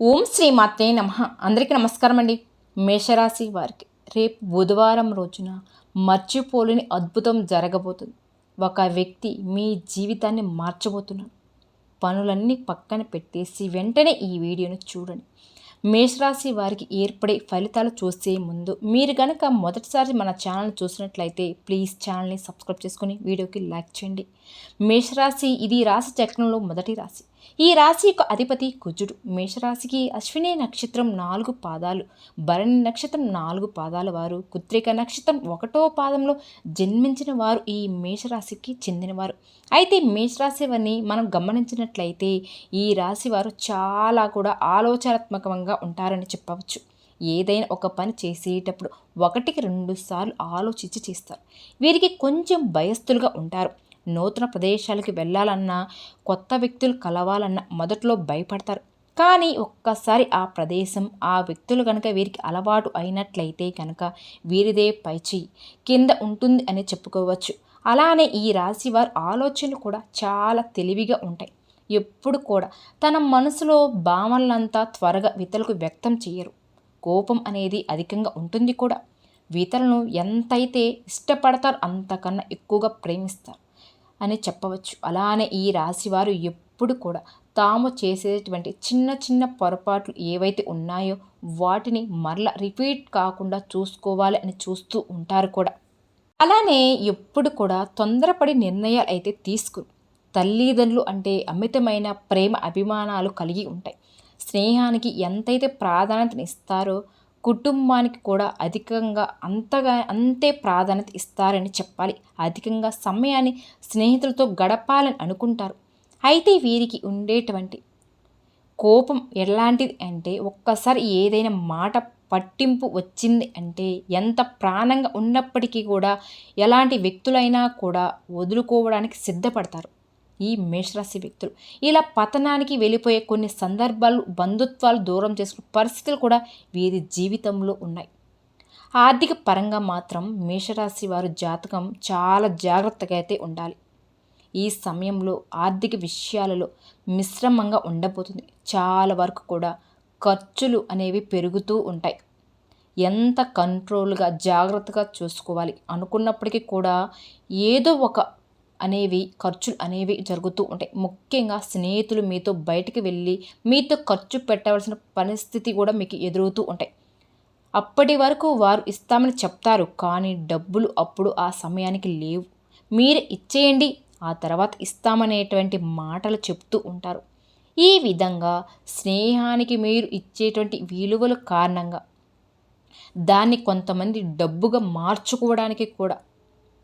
ఓం శ్రీ మాత్రే నమ. అందరికీ నమస్కారం అండి మేషరాశి వారికి రేపు బుధవారం రోజున మర్చిపోలేని అద్భుతం జరగబోతుంది. ఒక వ్యక్తి మీ జీవితాన్ని మార్చబోతున్నాడు పనులన్నీ పక్కన పెట్టేసి వెంటనే ఈ వీడియోను చూడండి. మేషరాశి వారికి ఏర్పడే ఫలితాలు చూసే ముందు మీరు కనుక మొదటిసారి మన ఛానల్ చూసినట్లయితే ప్లీజ్ ఛానల్ని సబ్స్క్రైబ్ చేసుకొని వీడియోకి లైక్ చేయండి. మేషరాశి ఇది రాశి చక్రంలో మొదటి రాశి. ఈ రాశి యొక్క అధిపతి కుజుడు. మేషరాశికి అశ్విని నక్షత్రం నాలుగు పాదాలు. భరణి నక్షత్రం నాలుగు పాదాల వారు. కుత్రిక నక్షత్రం ఒకటో పాదంలో జన్మించిన వారు ఈ మేషరాశికి చెందినవారు. అయితే మేషరాశి వారిని మనం గమనించినట్లయితే ఈ రాశి వారు చాలా కూడా ఆలోచనాత్మకంగా ఉంటారని చెప్పవచ్చు. ఏదైనా ఒక పని చేసేటప్పుడు ఒకటికి రెండు సార్లు ఆలోచించి చేస్తారు. వీరికి కొంచెం భయస్థులుగా ఉంటారు. నూతన ప్రదేశాలకి వెళ్ళాలన్నా కొత్త వ్యక్తులు కలవాలన్నా మొదట్లో భయపడతారు. కానీ ఒక్కసారి ఆ ప్రదేశం ఆ వ్యక్తులు కనుక వీరికి అలవాటు అయినట్లయితే కనుక వీరిదే పైచి కింద ఉంటుంది అని చెప్పుకోవచ్చు. అలానే ఈ రాశి వారి ఆలోచనలు కూడా చాలా తెలివిగా ఉంటాయి. ఎప్పుడు కూడా తన మనసులో భావనలంతా త్వరగా వితలకు వ్యక్తం చేయరు. కోపం అనేది అధికంగా ఉంటుంది కూడా. వీతలను ఎంతైతే ఇష్టపడతారో అంతకన్నా ఎక్కువగా ప్రేమిస్తారు. అని చెప్పవచ్చు. అలానే ఈ రాశివారు ఎప్పుడు కూడా తాము చేసేటువంటి చిన్న చిన్న పొరపాట్లు ఏవైతే ఉన్నాయో వాటిని మరల రిపీట్ కాకుండా చూసుకోవాలి అని చూస్తూ ఉంటారు కూడా. అలానే ఎప్పుడు కూడా తొందరపడి నిర్ణయాలు అయితే తీసుకురు తల్లిదండ్రులు అంటే అమితమైన ప్రేమ అభిమానాలు కలిగి ఉంటాయి. స్నేహానికి ఎంతైతే ప్రాధాన్యతనిస్తారో కుటుంబానికి కూడా అధికంగా అంతగా అంతే ప్రాధాన్యత ఇస్తారని చెప్పాలి. అధికంగా సమయాన్ని స్నేహితులతో గడపాలని అనుకుంటారు. అయితే వీరికి ఉండేటువంటి కోపం ఎలాంటిది అంటే ఒక్కసారి ఏదైనా మాట పట్టింపు వచ్చింది అంటే ఎంత ప్రాణంగా ఉన్నప్పటికీ కూడా ఎలాంటి వ్యక్తులైనా కూడా వదులుకోవడానికి సిద్ధపడతారు. ఈ మేషరాశి వ్యక్తులు. ఇలా పతనానికి వెళ్ళిపోయే కొన్ని సందర్భాలు బంధుత్వాలు దూరం చేసుకునే పరిస్థితులు కూడా వీరి జీవితంలో ఉన్నాయి. ఆర్థిక పరంగా మాత్రం మేషరాశి వారు జాతకం చాలా జాగ్రత్తగా అయితే ఉండాలి. ఈ సమయంలో ఆర్థిక విషయాలలో మిశ్రమంగా ఉండబోతుంది. చాలా వరకు కూడా ఖర్చులు అనేవి పెరుగుతూ ఉంటాయి. ఎంత కంట్రోల్గా జాగ్రత్తగా చూసుకోవాలి అనుకున్నప్పటికీ కూడా ఏదో ఒక అనేవి ఖర్చులు అనేవి జరుగుతూ ఉంటాయి. ముఖ్యంగా స్నేహితులు మీతో బయటికి వెళ్ళి మీతో ఖర్చు పెట్టవలసిన పరిస్థితి కూడా మీకు ఎదురవుతూ ఉంటాయి. అప్పటి వరకు వారు ఇస్తామని చెప్తారు కానీ డబ్బులు అప్పుడు ఆ సమయానికి లేవు. మీరు ఇచ్చేయండి ఆ తర్వాత ఇస్తామనేటువంటి మాటలు చెప్తూ ఉంటారు. ఈ విధంగా స్నేహానికి మీరు ఇచ్చేటువంటి విలువల కారణంగా దాన్ని కొంతమంది డబ్బుగా మార్చుకోవడానికి కూడా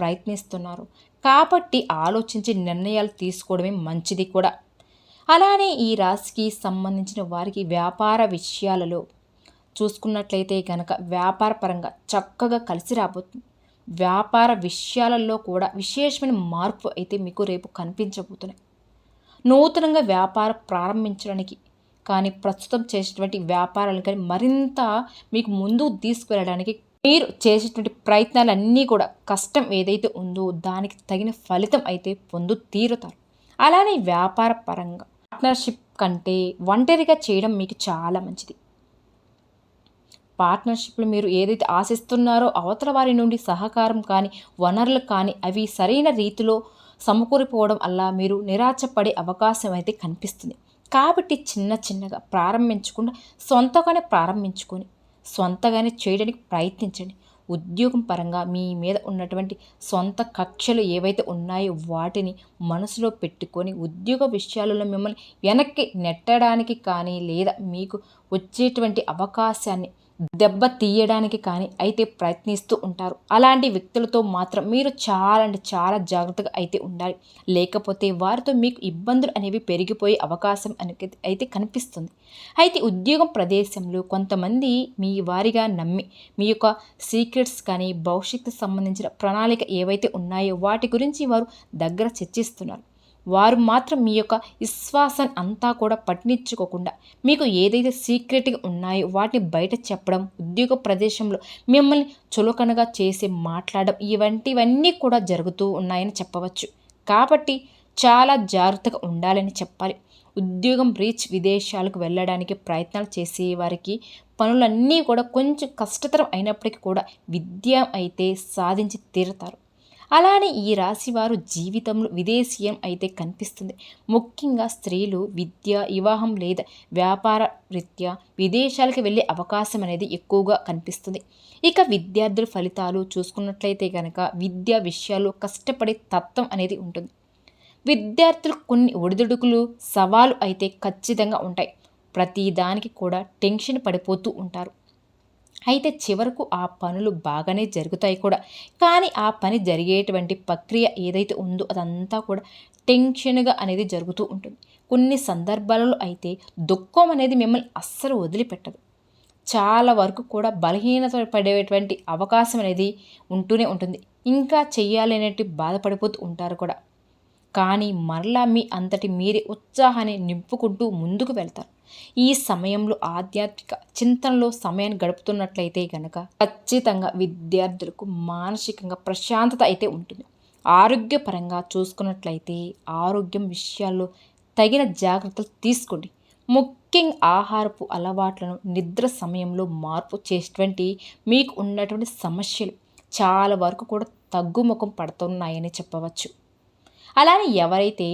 ప్రయత్నిస్తున్నారు. కాబట్టి ఆలోచించి నిర్ణయాలు తీసుకోవడమే మంచిది కూడా. అలానే ఈ రాశికి సంబంధించిన వారికి వ్యాపార విషయాలలో చూసుకున్నట్లయితే కనుక వ్యాపార పరంగా చక్కగా కలిసి రాబోతుంది. వ్యాపార విషయాలలో కూడా విశేషమైన మార్పు అయితే మీకు రేపు కనిపించబోతున్నాయి. నూతనంగా వ్యాపారం ప్రారంభించడానికి కానీ ప్రస్తుతం చేసినటువంటి వ్యాపారాలు కానీ మరింత మీకు ముందు తీసుకువెళ్ళడానికి మీరు చేసేటువంటి ప్రయత్నాలన్నీ కూడా కష్టం ఏదైతే ఉందో దానికి తగిన ఫలితం అయితే పొందు తీరుతారు. అలానే వ్యాపార పరంగా పార్ట్నర్షిప్ కంటే ఒంటరిగా చేయడం మీకు చాలా మంచిది. పార్ట్నర్షిప్లు మీరు ఏదైతే ఆశిస్తున్నారో అవతల వారి నుండి సహకారం కానీ వనరులు కానీ అవి సరైన రీతిలో సమకూరిపోవడం వల్ల మీరు నిరాశపడే అవకాశం అయితే కనిపిస్తుంది. కాబట్టి చిన్న చిన్నగా ప్రారంభించకుండా సొంతగానే ప్రారంభించుకొని సొంతగానే చేయడానికి ప్రయత్నించండి. ఉద్యోగం పరంగా మీ మీద ఉన్నటువంటి సొంత కక్షలు ఏవైతే ఉన్నాయో వాటిని మనసులో పెట్టుకొని ఉద్యోగ విషయాలలో మిమ్మల్ని వెనక్కి నెట్టడానికి కానీ లేదా మీకు వచ్చేటువంటి అవకాశాన్ని దెబ్బ తీయడానికి కానీ అయితే ప్రయత్నిస్తూ ఉంటారు. అలాంటి వ్యక్తులతో మాత్రం మీరు చాలా అంటే చాలా జాగ్రత్తగా అయితే ఉండాలి. లేకపోతే వారితో మీకు ఇబ్బందులు అనేవి పెరిగిపోయే అవకాశం అనేది అయితే కనిపిస్తుంది. అయితే ఉద్యోగం ప్రదేశంలో కొంతమంది మీ వారిగా నమ్మి మీ యొక్క సీక్రెట్స్ కానీ భవిష్యత్తు సంబంధించిన ప్రణాళిక ఏవైతే ఉన్నాయో వాటి గురించి వారు దగ్గర చర్చిస్తున్నారు. వారు మాత్రం మీ యొక్క విశ్వాసాన్ని అంతా కూడా పట్టించుకోకుండా మీకు ఏదైతే సీక్రెట్గా ఉన్నాయో వాటిని బయట చెప్పడం ఉద్యోగ ప్రదేశంలో మిమ్మల్ని చులకనగా చేసి మాట్లాడడం ఇవంటివన్నీ కూడా జరుగుతూ ఉన్నాయని చెప్పవచ్చు. కాబట్టి చాలా జాగ్రత్తగా ఉండాలని చెప్పాలి. ఉద్యోగం రీచ్ విదేశాలకు వెళ్ళడానికి ప్రయత్నాలు చేసే వారికి పనులన్నీ కూడా కొంచెం కష్టతరం అయినప్పటికీ కూడా విద్య అయితే సాధించి తీరుతారు. అలానే ఈ రాశి వారు జీవితంలో విదేశీయం అయితే కనిపిస్తుంది. ముఖ్యంగా స్త్రీలు విద్య వివాహం లేదా వ్యాపార రీత్యా విదేశాలకు వెళ్ళే అవకాశం అనేది ఎక్కువగా కనిపిస్తుంది. ఇక విద్యార్థుల ఫలితాలు చూసుకున్నట్లయితే కనుక విద్యా విషయాలు కష్టపడే తత్వం అనేది ఉంటుంది. విద్యార్థులకు కొన్ని ఒడిదుడుకులు సవాలు అయితే ఖచ్చితంగా ఉంటాయి. ప్రతి దానికి కూడా టెన్షన్ పడిపోతూ ఉంటారు. అయితే చివరకు ఆ పనులు బాగానే జరుగుతాయి కూడా. కానీ ఆ పని జరిగేటువంటి ప్రక్రియ ఏదైతే ఉందో అదంతా కూడా టెన్షన్గా అనేది జరుగుతూ ఉంటుంది. కొన్ని సందర్భాలలో అయితే దుఃఖం అనేది మిమ్మల్ని అస్సలు వదిలిపెట్టదు. చాలా వరకు కూడా బలహీనత పడేటువంటి అవకాశం అనేది ఉంటూనే ఉంటుంది. ఇంకా చెయ్యాలనేటి బాధపడిపోతూ ఉంటారు కూడా. కానీ మరలా మీ అంతటి మీరే ఉత్సాహాన్ని నింపుకుంటూ ముందుకు వెళ్తారు. ఈ సమయంలో ఆధ్యాత్మిక చింతనలో సమయాన్ని గడుపుతున్నట్లయితే కనుక ఖచ్చితంగా విద్యార్థులకు మానసికంగా ప్రశాంతత అయితే ఉంటుంది. ఆరోగ్యపరంగా చూసుకున్నట్లయితే ఆరోగ్యం విషయాల్లో తగిన జాగ్రత్తలు తీసుకోండి. ముఖ్యంగా ఆహారపు అలవాట్లను నిద్ర సమయంలో మార్పు చేసేటువంటి మీకు ఉన్నటువంటి సమస్యలు చాలా వరకు కూడా తగ్గుముఖం పడుతున్నాయని చెప్పవచ్చు. అలానే ఎవరైతే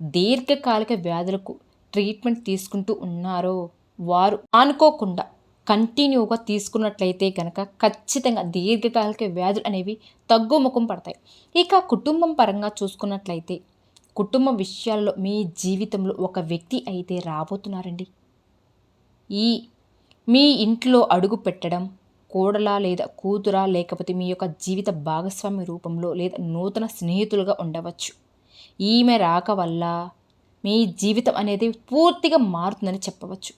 దీర్ఘకాలిక వ్యాధులకు ట్రీట్మెంట్ తీసుకుంటూ ఉన్నారో వారు అనుకోకుండా కంటిన్యూగా తీసుకున్నట్లయితే కనుక ఖచ్చితంగా దీర్ఘకాలిక వ్యాధులు అనేవి తగ్గుముఖం పడతాయి. ఇక కుటుంబం పరంగా చూసుకున్నట్లయితే కుటుంబ విషయాల్లో మీ జీవితంలో ఒక వ్యక్తి అయితే రాబోతున్నారండి. ఈ మీ ఇంట్లో అడుగు పెట్టడం కోడలా లేదా కూతురా లేకపోతే మీ యొక్క జీవిత భాగస్వామి రూపంలో లేదా నూతన స్నేహితులుగా ఉండవచ్చు. ఈమె రాక వల్ల మీ జీవితం అనేది పూర్తిగా మారుతుందని చెప్పవచ్చు.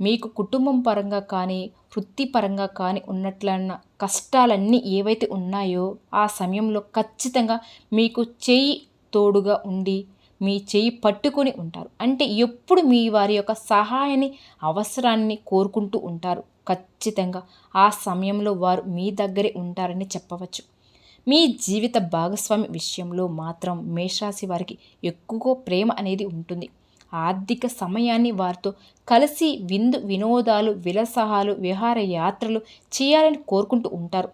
మీకు కుటుంబం పరంగా కానీ వృత్తిపరంగా కానీ ఉన్నట్లన్న కష్టాలన్నీ ఏవైతే ఉన్నాయో ఆ సమయంలో ఖచ్చితంగా మీకు చెయ్యి తోడుగా ఉండి మీ చెయ్యి పట్టుకొని ఉంటారు. అంటే ఎప్పుడు మీ వారి యొక్క సహాయాన్ని అవసరాన్ని కోరుకుంటూ ఉంటారు. ఖచ్చితంగా ఆ సమయంలో వారు మీ దగ్గరే ఉంటారని చెప్పవచ్చు. మీ జీవిత భాగస్వామి విషయంలో మాత్రం మేషరాశి వారికి ఎక్కువ ప్రేమ అనేది ఉంటుంది. ఆర్థిక సమయాన్ని వారితో కలిసి విందు వినోదాలు విలసహాలు విహార యాత్రలు చేయాలని కోరుకుంటూ ఉంటారు.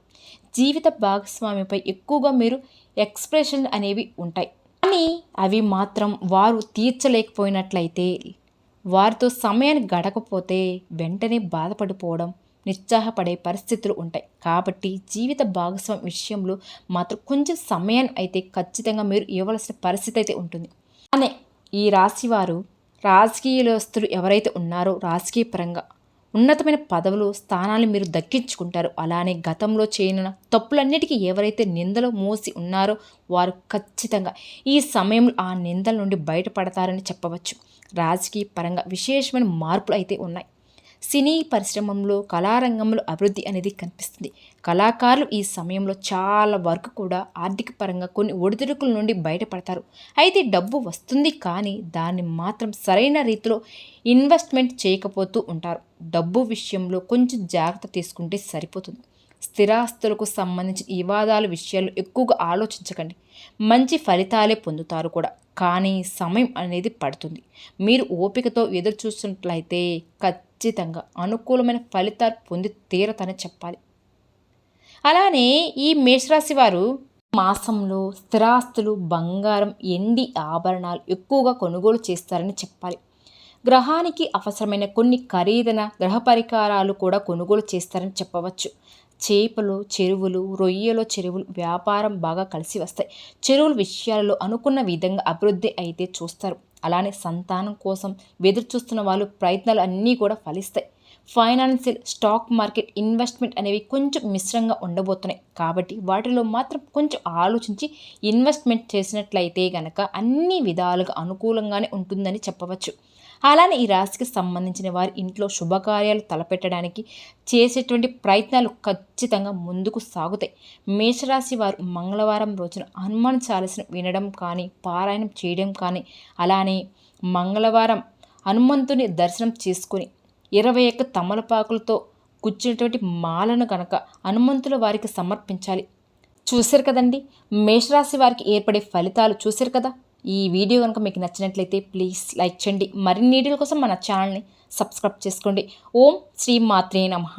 జీవిత భాగస్వామిపై ఎక్కువగా మీరు ఎక్స్ప్రెషన్ అనేవి ఉంటాయి. కానీ అవి మాత్రం వారు తీర్చలేకపోయినట్లయితే వారితో సమయాన్ని గడకపోతే వెంటనే బాధపడిపోవడం నిరుత్సాహపడే పరిస్థితులు ఉంటాయి. కాబట్టి జీవిత భాగస్వామి విషయంలో మాత్రం కొంచెం సమయం అయితే ఖచ్చితంగా మీరు ఇవ్వవలసిన పరిస్థితి అయితే ఉంటుంది. అనే ఈ రాశివారు రాజకీయస్తులు ఎవరైతే ఉన్నారో రాజకీయ పరంగా ఉన్నతమైన పదవులు స్థానాలు మీరు దక్కించుకుంటారు. అలానే గతంలో చేయన తప్పులన్నిటికీ ఎవరైతే నిందలు మోసి ఉన్నారో వారు ఖచ్చితంగా ఈ సమయంలో ఆ నిందల నుండి బయటపడతారని చెప్పవచ్చు. రాజకీయ పరంగా విశేషమైన మార్పులు అయితే ఉన్నాయి. సినీ పరిశ్రమలో కళారంగంలో అభివృద్ధి అనేది కనిపిస్తుంది. కళాకారులు ఈ సమయంలో చాలా వరకు కూడా ఆర్థిక పరంగా కొన్ని ఒడిదుడుకుల నుండి బయటపడతారు. అయితే డబ్బు వస్తుంది కానీ దాన్ని మాత్రం సరైన రీతిలో ఇన్వెస్ట్మెంట్ చేయకపోతూ ఉంటారు. డబ్బు విషయంలో కొంచెం జాగ్రత్త తీసుకుంటే సరిపోతుంది. స్థిరాస్తులకు సంబంధించి వివాదాల విషయాలు ఎక్కువగా ఆలోచించకండి. మంచి ఫలితాలే పొందుతారు కూడా. కానీ సమయం అనేది పడుతుంది. మీరు ఓపికతో ఎదురు చూస్తున్నట్లయితే ఖచ్చితంగా ఖచ్చితంగా అనుకూలమైన ఫలితాలు పొంది తీరతని చెప్పాలి. అలానే ఈ మేషరాశి వారు మాసంలో స్థిరాస్తులు బంగారం ఎండి ఆభరణాలు ఎక్కువగా కొనుగోలు చేస్తారని చెప్పాలి. గ్రహానికి అవసరమైన కొన్ని ఖరీదైన గ్రహ పరికారాలు కూడా కొనుగోలు చేస్తారని చెప్పవచ్చు. చేపలు చెరువులు రొయ్యలు చెరువులు వ్యాపారం బాగా కలిసి వస్తాయి. చెరువుల విషయాలలో అనుకున్న విధంగా అభివృద్ధి అయితే చూస్తారు. అలానే సంతానం కోసం ఎదురు చూస్తున్న వాళ్ళు ప్రయత్నాలు అన్నీ కూడా ఫలిస్తాయి. ఫైనాన్షియల్ స్టాక్ మార్కెట్ ఇన్వెస్ట్మెంట్ అనేవి కొంచెం మిశ్రంగా ఉండబోతున్నాయి. కాబట్టి వాటిలో మాత్రం కొంచెం ఆలోచించి ఇన్వెస్ట్మెంట్ చేసినట్లయితే గనక అన్ని విధాలుగా అనుకూలంగానే ఉంటుందని చెప్పవచ్చు. అలానే ఈ రాశికి సంబంధించిన వారి ఇంట్లో శుభకార్యాలు తలపెట్టడానికి చేసేటువంటి ప్రయత్నాలు ఖచ్చితంగా ముందుకు సాగుతాయి. మేషరాశి వారు మంగళవారం రోజున హనుమాన్ చాలసిన వినడం కానీ పారాయణం చేయడం కానీ అలానే మంగళవారం హనుమంతుని దర్శనం చేసుకొని ఇరవై ఒక్క తమలపాకులతో కూర్చున్నటువంటి మాలను కనుక హనుమంతుల వారికి సమర్పించాలి. చూశారు కదండి? మేషరాశి వారికి ఏర్పడే ఫలితాలు చూశారు కదా? ఈ వీడియో కనుక మీకు నచ్చినట్లయితే ప్లీజ్ లైక్ చేయండి. మరిన్ని వీడియోల కోసం మన ఛానల్ని సబ్స్క్రైబ్ చేసుకోండి. ఓం శ్రీ మాత్రే నమః.